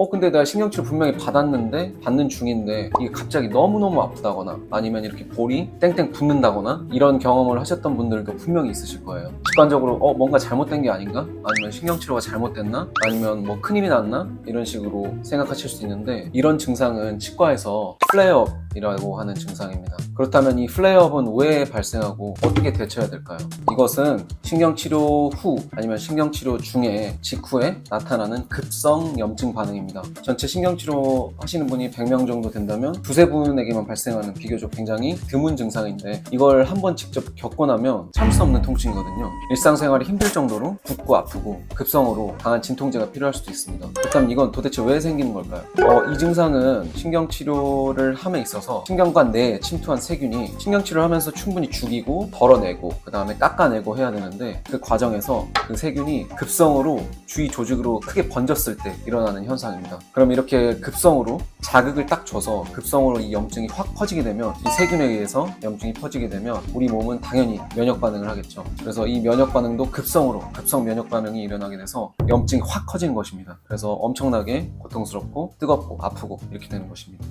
어 근데 내가 신경치료 분명히 받았는데 받는 중인데 이게 갑자기 너무너무 아프다거나 아니면 이렇게 볼이 땡땡 붓는다거나 이런 경험을 하셨던 분들도 분명히 있으실 거예요 직관적으로 어 뭔가 잘못된 게 아닌가? 아니면 신경치료가 잘못됐나? 아니면 뭐 큰일이 났나? 이런 식으로 생각하실 수 있는데 이런 증상은 치과에서 플레이업 이라고 하는 증상입니다 그렇다면 이 플레이업은 왜 발생하고 어떻게 대처해야 될까요? 이것은 신경치료 후 아니면 신경치료 중에 직후에 나타나는 급성 염증 반응입니다. 전체 신경치료 하시는 분이 100명 정도 된다면 두세 분에게만 발생하는 비교적 굉장히 드문 증상인데 이걸 한번 직접 겪고 나면 참을 수 없는 통증이거든요. 일상생활이 힘들 정도로 붓고 아프고 급성으로 강한 진통제가 필요할 수도 있습니다. 그렇다면 이건 도대체 왜 생기는 걸까요? 어, 이 증상은 신경치료를 함에 있어 서 신경관 내에 침투한 세균이 신경치료를 하면서 충분히 죽이고 덜어내고 그 다음에 깎아내고 해야 되는데 그 과정에서 그 세균이 급성으로 주위 조직으로 크게 번졌을 때 일어나는 현상입니다. 그럼 이렇게 급성으로 자극을 딱 줘서 급성으로 이 염증이 확 퍼지게 되면 이 세균에 의해서 염증이 퍼지게 되면 우리 몸은 당연히 면역 반응을 하겠죠. 그래서 이 면역 반응도 급성으로 급성 면역 반응이 일어나게 돼서 염증이 확 커지는 것입니다. 그래서 엄청나게 고통스럽고 뜨겁고 아프고 이렇게 되는 것입니다.